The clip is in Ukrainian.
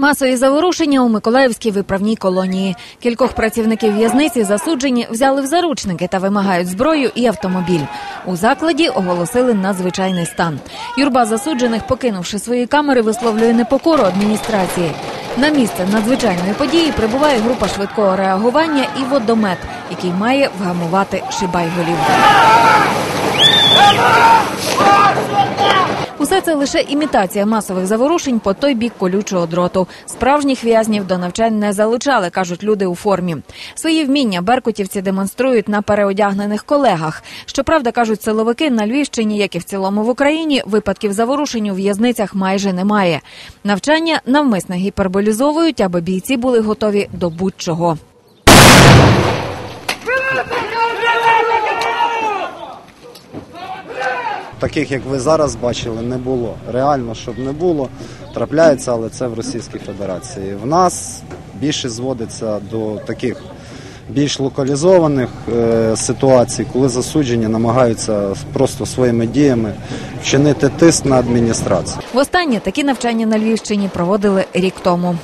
Масові заворушення у Миколаївській виправній колонії. Кількох працівників в'язниці засуджені взяли в заручники та вимагають зброю і автомобіль. У закладі оголосили надзвичайний стан. Юрба засуджених, покинувши свої камери, висловлює непокору адміністрації. На місце надзвичайної події прибуває група швидкого реагування і водомет, який має вгамувати шибайголів. Лише імітація масових заворушень по той бік колючого дроту. Справжніх в'язнів до навчань не залучали, кажуть люди у формі. Свої вміння беркутівці демонструють на переодягнених колегах. Щоправда, кажуть силовики на Львівщині, як і в цілому в Україні, випадків заворушень у в'язницях майже немає. Навчання навмисно гіперболізовують, аби бійці були готові до будь-чого. Таких, як ви зараз бачили, не було. Реально, щоб не було, трапляється, але це в Російській Федерації. В нас більше зводиться до таких більш локалізованих е, ситуацій, коли засуджені намагаються просто своїми діями вчинити тиск на адміністрацію. Востаннє такі навчання на Львівщині проводили рік тому.